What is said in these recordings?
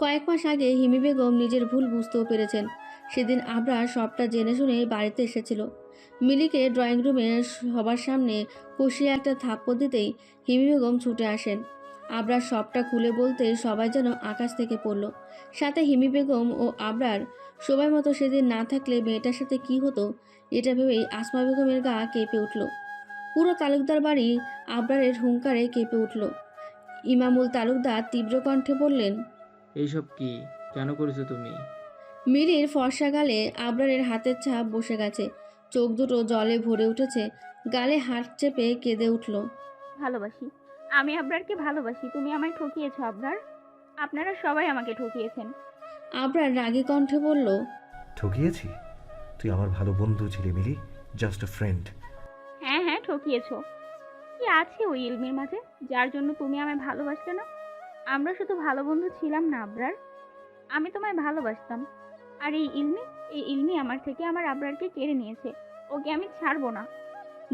কয়েক মাস আগে হিমি বেগম নিজের ভুল বুঝতেও পেরেছেন। সেদিন আবরার সবটা জেনে শুনে বাড়িতে এসেছিল। মিলিকে ড্রয়িং রুমে সবার সামনে কষিয়ে একটা থাপ্পড় দিতেই হিমি বেগম ছুটে আসেন। আবরার সবটা খুলে বলতে সবাই যেন আকাশ থেকে পড়ল। সাথে হিমি বেগম ও আবরার সময় মতো সেদিন না থাকলে মেয়েটার সাথে কি হতো, এটা ভেবেই আসমা বেগমের গা কেঁপে উঠল। পুরো তালুকদার বাড়ি আবরারের হুঙ্কারে কেঁপে উঠল। ইমামুল তালুকদার তীব্র কণ্ঠে বললেন এইসব কি? কেন করেছ তুমি? মিলির ফর্সা গালে আবরারের হাতের ছাপ বসে গেছে। চোখ দুটো জলে ভরে উঠেছে। গালে হাত চেপে কেঁদে উঠল। ভালোবাসি। আমি আবরারকে ভালোবাসি। তুমি আমায় ঠকিয়েছো আবরার। আপনারা সবাই আমাকে ঠকিয়েছেন। আবরার রাগী কণ্ঠে বলল ঠকিয়েছি? তুই আমার ভালো বন্ধু ছিলি মিলি। জাস্ট আ ফ্রেন্ড হ্যাঁ হ্যাঁ ঠকিয়েছো। কি আছে ওই ইলমির মাঝে? যার জন্য তুমি আমায় ভালোবাসলে না? আমরা শুধু ভালো বন্ধু ছিলাম না, আবরার। আমি তোমায় ভালোবাসতাম। আর এই ইলমি এই ইলমি আমার থেকে আমার আবরারকে কেড়ে নিয়েছে। ওকে আমি ছাড়বো না।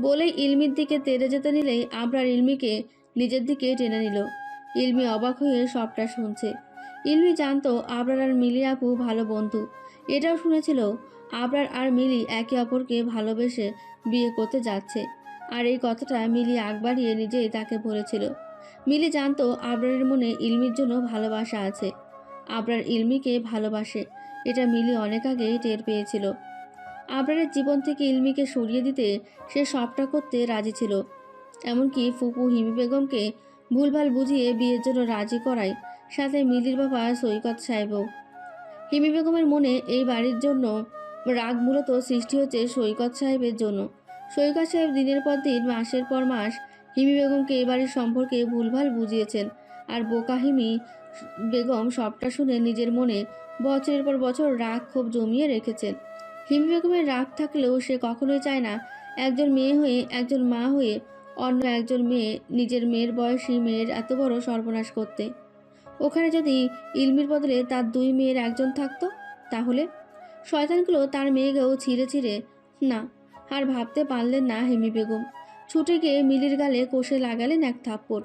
বলেই ইলমির দিকে তেড়ে যেতে নিলেই আবরার ইলমিকে নিজের দিকে টেনে নিল। ইলমি অবাক হয়ে সবটা শুনছে। ইলমি জানতো আবরার আর মিলি আপু ভালো বন্ধু। এটাও শুনেছিল আবরার আর মিলি একে অপরকে ভালোবেসে বিয়ে করতে যাচ্ছে। আর এই কথাটা মিলি আগ বাড়িয়ে নিজেই তাকে বলেছিল। মিলি জানতো আবরারের মনে ইলমির জন্য ভালোবাসা আছে। আবরার ইলমিকে ভালোবাসে, এটা মিলি অনেক আগেই টের পেয়েছিল। আবরারের জীবন থেকে ইলমিকে সরিয়ে দিতে সে সবটা করতে রাজি ছিল। এমনকি ফুপু হিমি বেগমকে ভুলভাল বুঝিয়ে বিয়ের জন্য রাজি করায়, সাথে মিলির বাবা সৈকত সাহেবও। হিমি বেগমের মনে এই বাড়ির জন্য রাগ মূলত সৃষ্টি হচ্ছে সৈকত সাহেবের জন্য। সৈকত সাহেব দিনের পর দিন, মাসের পর মাস হিমি বেগমকে এই বাড়ির সম্পর্কে ভুলভাল বুঝিয়েছেন। আর বোকা হিমি বেগম সবটা শুনে নিজের মনে বছরের পর বছর রাগ খুব জমিয়ে রেখেছেন। হিমি বেগমের রাগ থাকলেও সে কখনোই চায় না একজন মেয়ে হয়ে একজন মা হয়ে অন্য একজন মেয়ে নিজের মেয়ের বয়সী মেয়ের এত বড় সর্বনাশ করতে। ওখানে যদি ইলমির বদলে তার দুই মেয়ের একজন থাকতো, তাহলে? শয়তানগুলো তার মেয়েকেও ছিঁড়ে ছিঁড়ে, না, আর ভাবতে পারলেন না হেমি বেগম। ছুটে গিয়ে মিলির গালে কষে লাগালেন এক থাপ্পড়।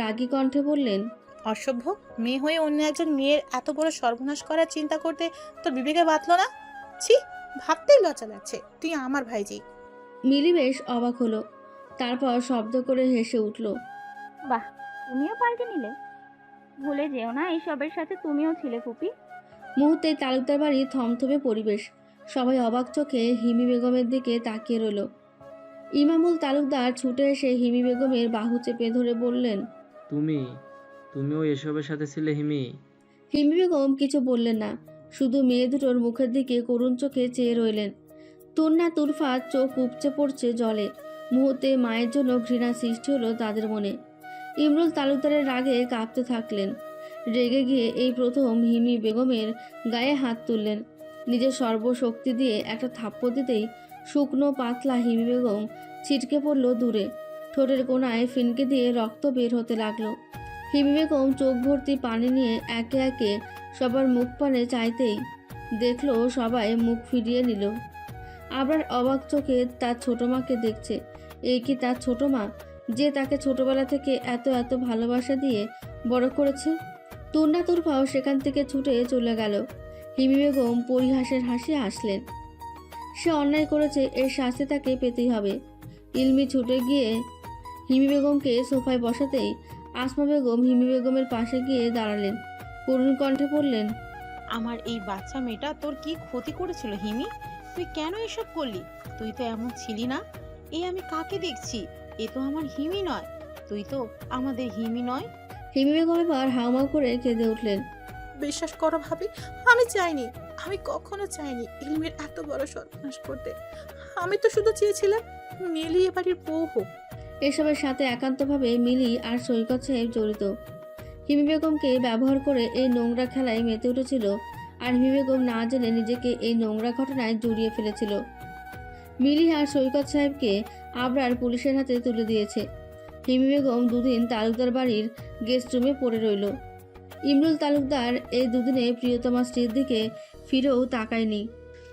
রাগী কণ্ঠে বললেন অসভ্য? মেয়ে হয়ে অন্য একজন মেয়ের এত বড় সর্বনাশ করার চিন্তা করতে তোর বিবেকে বাতলো না? ছি ভাবতেই লজ্জা লাগছে। তুই আমার ভাইজি। মিলি বেশ অবাক হলো তারপর শব্দ করে হেসে উঠল বাহ তুমিও পাল্টে নিলে? ভুলে যেও না এইসবের সাথে তুমিও ছিলে ফুপি? মুহূর্তে তালুকদার বাড়ি থমথমে পরিবেশ সবাই অবাক চোখে হিমি বেগমের দিকে তাকিয়ে রইল। ইমামুল তালুকদার ছুটে এসে হিমি বেগমের বাহু চেপে ধরে বললেন তুমি তুমিও এসবের সাথে ছিলে হিমি? হিমি বেগম কিছু বললেন না শুধু মেয়ে দুটোর মুখের দিকে করুণ চোখে চেয়ে রইলেন। তুন্না তুরফা চোখ উপচে পড়ছে জলে মুহূর্তে মায়ের জন্য ঘৃণা সৃষ্টি হলো তাদের মনে। ইমরুল তালুকদারের রাগে কাঁপতে থাকলেন রেগে গিয়ে এই প্রথম হিমি বেগমের গায়ে হাত তুললেন। নিজের সর্বশক্তি দিয়ে একটা থাপ্পড় দিতেই শুকনো, পাতলা হিমি বেগম ছিটকে পড়ল দূরে। ঠোঁটের কোনায় ফিনকে দিয়ে রক্ত বের হতে লাগল। হিমি বেগম চোখ ভর্তি পানি নিয়ে একে একে সবার মুখ পানে চাইতেই দেখল, সবাই মুখ ফিরিয়ে নিল। আবার অবাক চোখে তার ছোট মাকে দেখছে। এই কি তার ছোট মা? যে তাকে ছোটবেলা থেকে এত এত ভালোবাসা দিয়ে বড় করেছে? তুন্না তুরফাও সেখান থেকে ছুটে চলে গেল। হিমি বেগম পরিহাসের হাসি হাসলেন। সে অন্যায় করেছে এর শাস্তি তাকে পেতেই হবে। ইলমি ছুটে গিয়ে হিমি বেগমকে সোফায় বসাতেই আসমা বেগম হিমি বেগমের পাশে গিয়ে দাঁড়ালেন। করুণ কণ্ঠে বললেন আমার এই বাচ্চা মেয়েটা তোর কি ক্ষতি করেছিল হিমি? তুই কেন এসব করলি? তুই তো এমন ছিলি না। এই আমি কাকে দেখছি? এ তো আমার হিমি নয়। তুই তো আমাদের হিমি নয়? হিমি বেগম এবার হাউমাউ করে কেঁদে উঠলেন। বিশ্বাস করো ভাবি? আমি চাইনি, আমি কখনো চাইনি ইলমের এত বড় সর্বনাশ করতে। আমি তো শুধু চেয়েছিলাম মিলি এ বাড়ির বউ হোক। এসবের সাথে একান্তভাবে মিলি আর সৈকত সাহেব জড়িত। হিমি বেগমকে ব্যবহার করে এই নোংরা খেলায় মেতে উঠেছিল আর হিমি বেগম না জেনে নিজেকে এই নোংরা ঘটনায় জড়িয়ে ফেলেছিল। মিলি আর সৈকত সাহেবকে আবরার পুলিশের হাতে তুলে দিয়েছে। হিমি বেগম দুদিন তালুকদার বাড়ির গেস্ট রুমে পড়ে রইল। ইমরুল তালুকদার এই দুদিনে প্রিয়তমা স্ত্রীর দিকে ফিরেও তাকায়নি।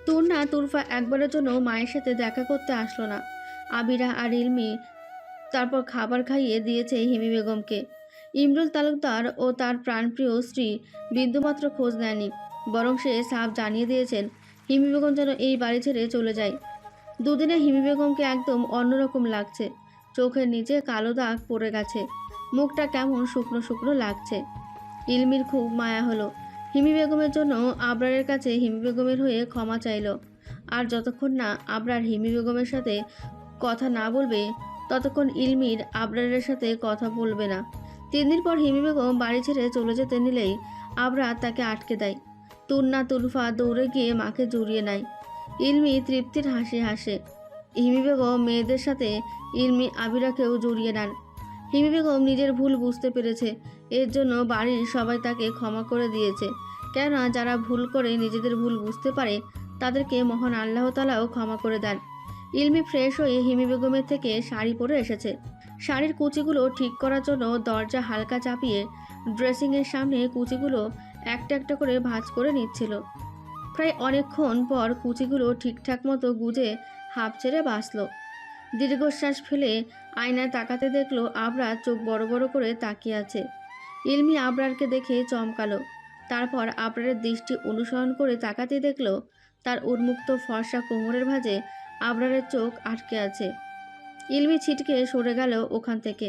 তুর্না তুরফা একবারের জন্য মায়ের সাথে দেখা করতে আসলো না। আবিরা আর ইলমি তারপর খাবার খাইয়ে দিয়েছে হিমি বেগমকে। ইমরুল তালুকদার ও তার প্রাণপ্রিয় স্ত্রী বিন্দুমাত্র খোঁজ নেয়নি, বরং সে সাফ জানিয়ে দিয়েছেন, হিমি বেগম যেন এই বাড়ি ছেড়ে চলে যায়। দুদিনে হিমি বেগমকে একদম অন্যরকম লাগছে, চোখের নিচে কালো দাগ পড়ে গেছে, মুখটা কেমন শুকনো শুকনো লাগছে। ইলমির খুব মায়া হলো। হিমি বেগমের জন্য আবরারের কাছে হিমি বেগমের হয়ে ক্ষমা চাইলো। আর যতক্ষণ না আবরার হিমি বেগমের সাথে কথা না বলবে, ততক্ষণ ইলমির আবরারের সাথে কথা বলবে না। তিন দিন পর হিমি বেগম বাড়ি ছেড়ে চলে যেতে নিলেই আবরার তাকে আটকে দেয়। তুন্না তুলফা দৌড়ে গিয়ে মাকে জড়িয়ে নেয়। ইলমি তৃপ্তির হাসি হাসে। হিমি বেগম মেয়েদের সাথে ইলমি আবিরাকেও জড়িয়ে নেন। হিমি বেগম নিজের ভুল বুঝতে পেরেছে। এর জন্য বাড়ির সবাই তাকে ক্ষমা করে দিয়েছে। কেননা যারা ভুল করে নিজেদের ভুল বুঝতে পারে, তাদেরকে মহান আল্লাহ তালাও ক্ষমা করে দেন। ইলমি ফ্রেশ হয়ে হিমি বেগমের থেকে শাড়ি পরে এসেছে। শাড়ির কুচিগুলো ঠিক করার জন্য দরজা হালকা চাপিয়ে ড্রেসিংয়ের সামনে কুচিগুলো একটা একটা করে ভাঁজ করে নিচ্ছিল। প্রায় অনেকক্ষণ পর কুচিগুলো ঠিকঠাক মতো গুজে হাফ ছেড়ে বাঁচল। দীর্ঘশ্বাস ফেলে আয়নায় তাকাতে দেখল আবরার চোখ বড় বড় করে তাকিয়ে আছে। ইলমি আবরারকে দেখে চমকালো। তারপর আবরারের দৃষ্টি অনুসরণ করে তাকাতে দেখল তার উন্মুক্ত ফর্সা কোমরের ভাঁজে আবরারের চোখ আটকে আছে। ইলমি ছিটকে সরে গেল ওখান থেকে।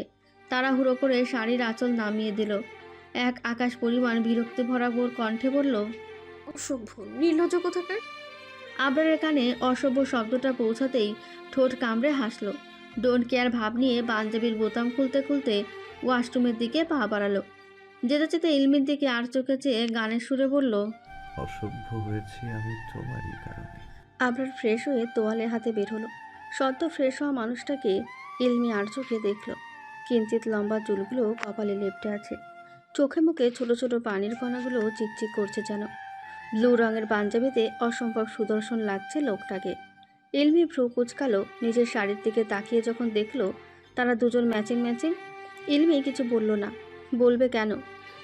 তাড়াহুড়ো করে শাড়ির আঁচল নামিয়ে দিল। এক আকাশ পরিমাণ বিরক্তি ভরা বোর কণ্ঠে বলল অসভ্য নির্লজ্জ কোথাকার? আবরারের কানে অসভ্য শব্দটা পৌঁছাতেই ঠোঁট কামড়ে হাসলো। ডোন্ট কেয়ার ভাব নিয়ে পাঞ্জাবির বোতাম খুলতে খুলতে ওয়াশরুমের দিকে পা বাড়ালো। যেতে যেতে ইলমির দিকে আর চোখে চেয়ে গানের সুরে বলল অসভ্য হয়েছি আমি তোমারই কারণে। আবরার ফ্রেশ হয়ে তোয়ালে হাতে বের হলো। সদ্য ফ্রেশ হওয়া মানুষটাকে ইলমি আর চোখে দেখল। কিঞ্চিত লম্বা চুলগুলো কপালে লেপটে আছে। চোখে মুখে ছোট ছোট পানির কণাগুলো চিকচিক করছে যেন। ব্লু রঙের পাঞ্জাবিতে অসম্ভব সুদর্শন লাগছে লোকটাকে। ইলমি ভ্রু কুচকালো নিজের শাড়ির দিকে তাকিয়ে যখন দেখল তারা দুজন ম্যাচিং ম্যাচিং ইলমি কিছু বলল না। বলবে কেন?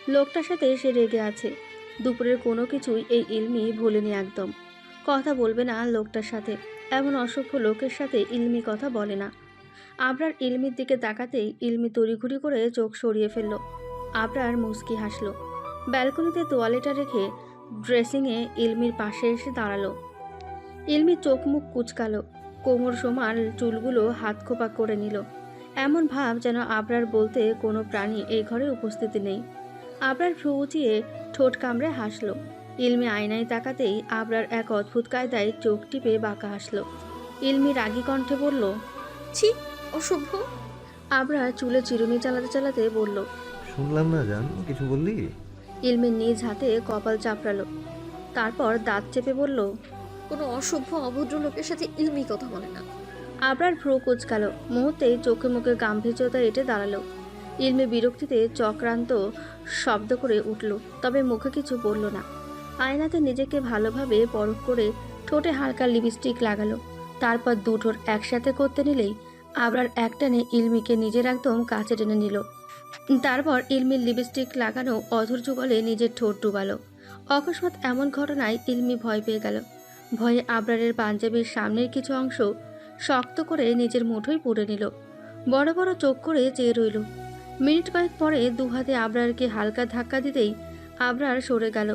লোকটার সাথে সে রেগে আছে। দুপুরের কোনো কিছুই এই ইলমি ভোলেনি একদম। কথা বলবে না লোকটার সাথে। এমন অসভ্য লোকের সাথে ইলমি কথা বলে না। আবরার ইলমির দিকে তাকাতেই ইলমি তড়িঘড়ি করে চোখ সরিয়ে ফেলল। আবরার মুস্কি হাসলো। ব্যালকনিতে তোয়ালেটা রেখে ড্রেসিংয়ে ইলমির পাশে এসে দাঁড়াল। ইলমি চোখ মুখ কুচকালো। কোমর সমান চুলগুলো হাত খোপা করে নিল। এমন ভাব যেন আবরার বলতে কোনো প্রাণী এই ঘরে উপস্থিতি নেই। আবরার ভ্রু উঁচিয়ে ঠোঁট কামড়ে হাসলো। ইলমি আয়নায় তাকাতেই আবরার এক অদ্ভুত কায়দায় চোখ টিপে বাঁকা হাসলো। ইলমি রাগী কণ্ঠে বলল ছি অসভ্য। আবরার চুলে চিরুনি চালাতে চালাতে বলল শুনলাম না জান কিছু বললি? ইলমি নিজ হাতে কপাল চাপড়ালো। তারপর দাঁত চেপে বলল কোনো অসভ্য অভদ্র লোকের সাথে ইলমি কথা বলে না। আবরার ভ্রু কুচকালো। মুহূর্তেই চোখে মুখে গাম্ভীর্যতা এটে দাঁড়াল। ইলমি বিরক্তিতে চক্রান্ত শব্দ করে উঠল, তবে মুখে কিছু বলল না। আয়নাতে নিজেকে ভালোভাবে পরখ করে ঠোঁটে হালকা লিপস্টিক লাগালো। তারপর দুঠোর একসাথে করতে নিলেই আবরার একটানে ইলমিকে নিজের একদম কাছে টেনে নিল। তারপর ইলমির লিপস্টিক লাগানো অধৈর্য যুগলে নিজের ঠোঁট ডুবালো। অকস্মাৎ এমন ঘটনায় ইলমি ভয় পেয়ে গেল। ভয়ে আবরারের পাঞ্জাবির সামনের কিছু অংশ শক্ত করে নিজের মুঠোয় পুড়ে নিল। বড় বড় চোখ করে চেয়ে রইল। মিনিট কয়েক পরে দুহাতে আবরারকে হালকা ধাক্কা দিতেই আবরার সরে গেল।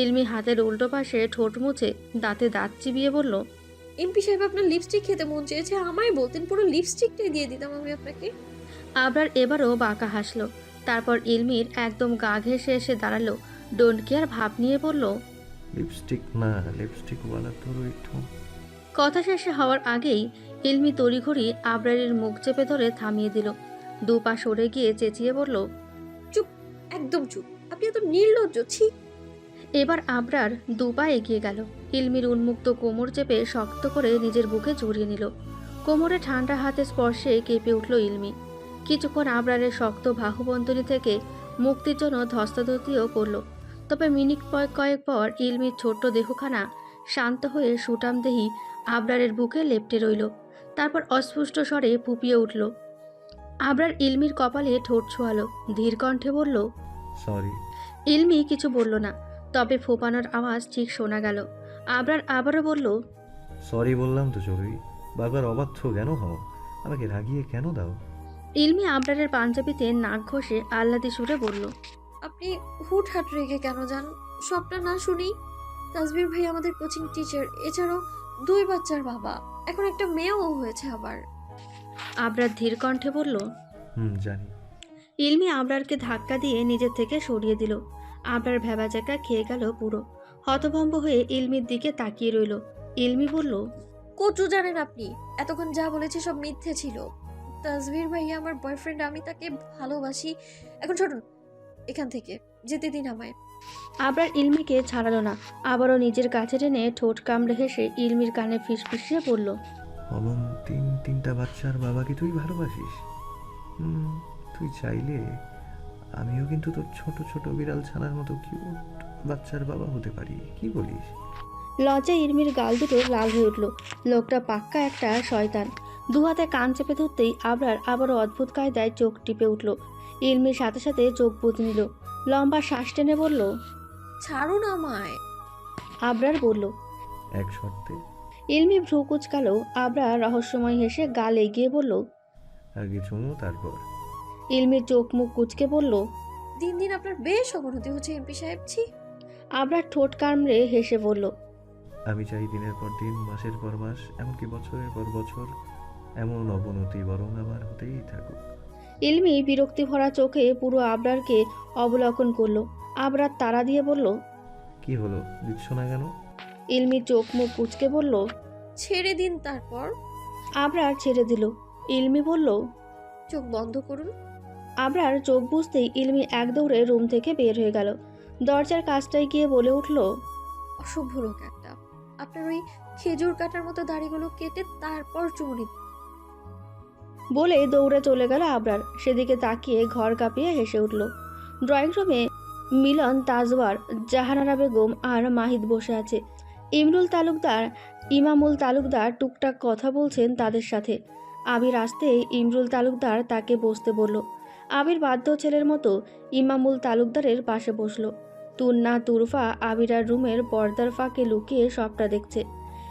ইলমি হাতের উল্টো পাশে ঠোঁট মুছে দাঁতে দাঁত চিবিয়ে বলল এমপি সাহেব আপনার লিপস্টিক খেতে মন চেয়েছে। আমায় বলতেন পুরো লিপস্টিকটাই দিয়ে দিতাম আমি আপনাকে। আবরার এবারও বাঁকা হাসলো। তারপর ইলমির একদম গা ঘেঁষে এসে দাঁড়াল। ডোন্ট কেয়ার ভাব নিয়ে বলল লিপস্টিক না লিপস্টিক ওয়ালা তোর ওই ঠোঁট। কথা শেষে হওয়ার আগেই ইলমি তড়িঘড়ি আবরারের মুখ চেপে ধরে থামিয়ে দিল। দু পা সরে গিয়ে চেঁচিয়ে বলল চুপ একদম চুপ। আপনি এত নির্লজ্জ ছি। এবার আবরার দু পা এগিয়ে গেল। ইলমির উন্মুক্ত কোমর চেপে শক্ত করে নিজের বুকে জড়িয়ে নিল। কোমরে ঠান্ডা হাতে স্পর্শে কেঁপে উঠল ইলমি কিছুক্ষণ আবরারের শক্ত বাহুবন্ধনী থেকে মুক্তির জন্য ধস্তাধস্তিও করল। তবে মিনিট কয়েক কয়েক পর ইলমির ছোট্ট দেহখানা শান্ত হয়ে সুটাম দেহি আবরারের বুকে লেপটে রইল। তারপর অস্ফুষ্ট স্বরে ফুপিয়ে উঠল আবরার ইলমির কপালে ঠোঁট ছোঁয়ালো ধীর কণ্ঠে বলল সরি ইলমি কিছু বলল না তবে ফোপানোর আওয়াজ ঠিক শোনা গেল। আবরার আবারও বলল সরি বললাম তো চড়ুই। বারবার অবাধ্য কেন হও? আমাকে রাগিয়ে কেন দাও? ইলমি আবরারের পাঞ্জাবিতে নাক ঘষে আহ্লাদি সুরে বলল আপনি হুটহাট রেগে কেন যান? সবটা না শুনি তাজবির ভাই আমাদের কোচিং টিচার এছাড়াও দুই বাচ্চার বাবা। এখন একটা মেয়েও হয়েছে আবার। আবরার ধীর কণ্ঠে বলল হুম জানি। ইলমি আবরারকে ধাক্কা দিয়ে নিজের থেকে সরিয়ে দিল। আবরার ভেবাচাকা খেয়ে গেল পুরো। হতভম্ব হয়ে ইলমির দিকে তাকিয়ে রইল। ইলমি বলল কচু জানেন আপনি এতক্ষণ যা বলেছে সব মিথ্যে ছিল। তাজবির ভাইয়া আমার বয়ফ্রেন্ড আমি তাকে ভালোবাসি। এখন ছোটুন এখান থেকে যেতে দিন আমায়। আবরার ইলমিকে ছাড়ালো না। আবারও নিজের কাছে টেনে ঠোঁট কামড়ে হেসে ইলমির কানে ফিসফিসিয়ে বলল অমন তিন তিনটা বাচ্চার বাবাকে তুই ভালোবাসিস? হুম তুই চাইলে আমিও কিন্তু তোর ছোট ছোট বিড়াল ছানার মতো কিউট বাচ্চার বাবা হতে পারি। কি বলিস? লজ্জায় ইলমির গাল দুটো লাল হয়ে উঠল। লোকটা পাক্কা একটা শয়তান। দু হাতে কান চেপে ধরতেই আবরার আবারও অদ্ভুত কায়দায় চোখ টিপে উঠল। ইলমির সাথে সাথে চোখ বুঝে নিল। লম্বা শ্বাস টেনে বলল ছাড়ুন আমায়। আবরার বলল এক শর্তে। ইলমি ভ্রু কুচকালো আবরার রহস্যময় হেসে গাল এগিয়ে বলল আগে চুমু তারপর। ইলমির চোখ মুখ কুচকে বলল দিন দিন আপনার বেশ অবনতি হচ্ছে এমপি সাহেব ছি। আবরার ঠোঁট কামড়ে হেসে বলল আমি চাই দিনের পর দিন মাসের পর মাস এমনকি বছরের পর বছর এমন অবনতি বরং আমার হতেই থাকুক। ইলমি বিরক্তি ভরা চোখে পুরো আবরারকে অবলোকন করল। আবরার তারা দিয়ে বলল কি হলো? দিচ্ছ না কেন? ইলমি চোখ মুখ কুচকে বলল ছেড়ে দিন তারপর। আবরার ছেড়ে দিল। ইলমি বলল চোখ বন্ধ করুন। আবরার চোখ বুঝতেই ইলমি এক দৌড়ে রুম থেকে বের হয়ে গেল। দরজার কাজটায় গিয়ে বলে উঠল অসভ্য লোক একটা। আপনার ওই খেজুর কাটার মতো দাড়িগুলো কেটে তারপর চুমুনি বলে দৌড়ে চলে গেল আবরার। সেদিকে তাকিয়ে ঘর কাঁপিয়ে হেসে উঠল। ড্রয়িং রুমে মিলন, তাজওয়ার, জাহানারা বেগম আর মাহিদ বসে আছে। ইমরুল তালুকদার, ইমামুল তালুকদার টুকটাক কথা বলছেন তাদের সাথে। আবির আসতেই ইমরুল তালুকদার তাকে বসতে বলল। আবির বাধ্য ছেলের মতো ইমামুল তালুকদারের পাশে বসল। তুন্না, তুরফা আবিরার রুমের পর্দার ফাঁকে লুকিয়ে সবটা দেখছে।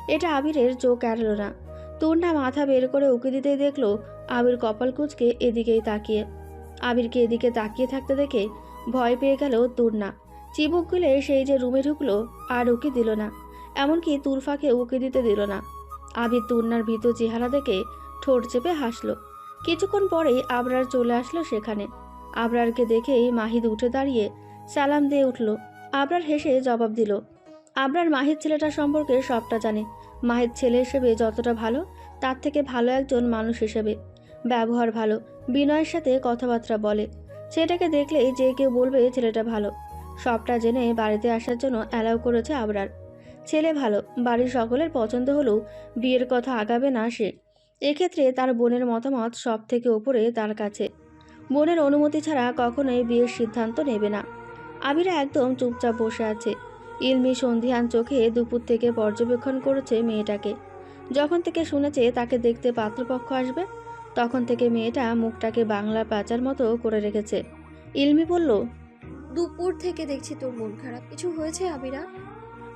এটা আবিরের চোখ এড়াল না। তুন্না মাথা বের করে উঁকি দিতেই দেখল আবির কপাল কুচকে এদিকেই তাকিয়ে। আবিরকে এদিকে তাকিয়ে থাকতে দেখে ভয় পেয়ে গেল তুর্না চিবুক গুলে সেই যে রুমে ঢুকলো আর উকি দিল না। এমনকি তুরফাকে উকি দিতে দিল না। আবির তুর্নার ভীত চেহারা দেখে ঠোঁট চেপে হাসলো। কিছুক্ষণ পরেই আবরার চলে আসলো সেখানে। আবরারকে দেখেই মাহিদ উঠে দাঁড়িয়ে সালাম দিয়ে উঠল। আবরার হেসে জবাব দিল আবরার মাহির ছেলেটা সম্পর্কে সবটা জানে। মাহিদ ছেলে হিসেবে যতটা ভালো, তার থেকে ভালো একজন মানুষ হিসেবে। ব্যবহার ভালো, বিনয়ের সাথে কথাবার্তা বলে। সেটাকে দেখলেই যে কেউ বলবে ছেলেটা ভালো। সবটা জেনে বাড়িতে আসার জন্য অ্যালাউ করেছে আবরার। ছেলে ভালো, বাড়ির সকলের পছন্দ হলেও বিয়ের কথা আগাবে না সে। এক্ষেত্রে তার বোনের মতামত সব থেকে ওপরে তার কাছে। বোনের অনুমতি ছাড়া কখনোই বিয়ের সিদ্ধান্ত নেবে না। আবিরা একদম চুপচাপ বসে আছে। ইলমি সন্ধিয়ান চোখে দুপুর থেকে পর্যবেক্ষণ করেছে মেয়েটাকে। যখন থেকে শুনেছে তাকে দেখতে পাত্রপক্ষ আসবে তখন থেকে মেয়েটা মুখটাকে বাংলা পাচার মতো করে রেখেছে। ইলমি বলল দুপুর থেকে দেখছি তোর মন খারাপ। কিছু হয়েছে আবিরা?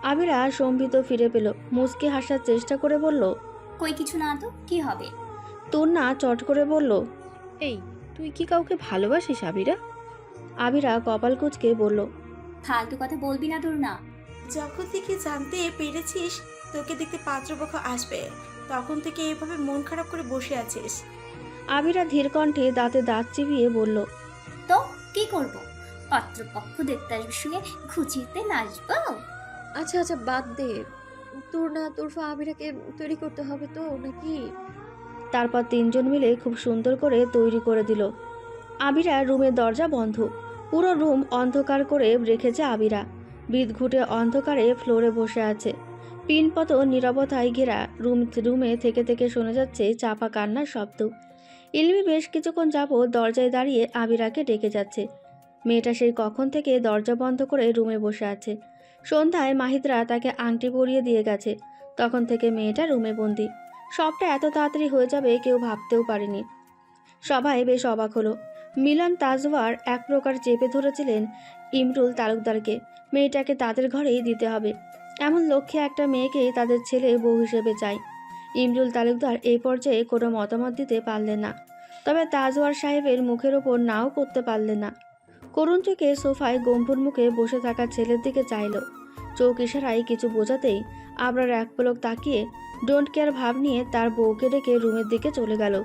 আবিরা সম্ভিত ফিরে পেল মুচকে হাসার চেষ্টা করে বলল কই কিছু না তো কি হবে? তোর না চট করে বলল এই তুই কি কাউকে ভালোবাসিস আবিরা? আবিরা কপাল কুচকে বলল ফালতু কথা বলবি না তোর না যখন থেকে জানতে পেরেছিস তোকে দেখতে পাত্রপক্ষ আসবে তখন থেকে এভাবে মন খারাপ করে বসে আছিস। আবিরা ধীর কণ্ঠে দাঁতে দাঁত চিবিয়ে বলল তো কি করব? পাত্রপক্ষ দেখতারির সঙ্গে খুঁচিতে নাচবো আচ্ছা আচ্ছা বাদ দে। তোর না তোরফা আবিরাকে তৈরি করতে হবে তো নাকি? তারপর তিনজন মিলে খুব সুন্দর করে তৈরি করে দিল। আবিরা রুমের দরজা বন্ধ। পুরো রুম অন্ধকার করে রেখেছে আবিরা বিদঘুটে অন্ধকারে ফ্লোরে বসে আছে। পিনপত নীরবতায় ঘেরা রুম, রুমে থেকে থেকে শোনা যাচ্ছে চাপা কান্নার শব্দ। ইলমি বেশ কিছুক্ষণ যাবৎ দরজায় দাঁড়িয়ে আবিরাকে ডেকে যাচ্ছে। মেয়েটা সেই কখন থেকে দরজা বন্ধ করে রুমে বসে আছে। সন্ধ্যায় মাহিদরা তাকে আংটি পরিয়ে দিয়ে গেছে। তখন থেকে মেয়েটা রুমে বন্দি। সবটা এত তাড়াতাড়ি হয়ে যাবে কেউ ভাবতেও পারেনি। সবাই বেশ অবাক হলো। মিলন তাজওয়ার এক প্রকার চেপে ধরেছিলেন ইমরুল তালুকদারকে। মেয়েটাকে তাদের ঘরেই দিতে হবে। এমন লক্ষ্যে একটা মেয়েকেই তাদের ছেলে বউ হিসেবে চাই ইমরুল তালুকদার এই পর্যায়ে কোনো মতামত দিতে পারলেন না। তবে তাজওয়ার সাহেবের মুখের ওপর নাও করতে পারলে না। করুণ চোখে সোফায় গম্ভীর মুখে বসে থাকা ছেলের দিকে চাইল। চোখ ইশারায় কিছু বোঝাতেই আবরার এক পলক তাকিয়ে ডোন্ট কেয়ার ভাব নিয়ে তার বউকে ডেকে রুমের দিকে চলে গেল।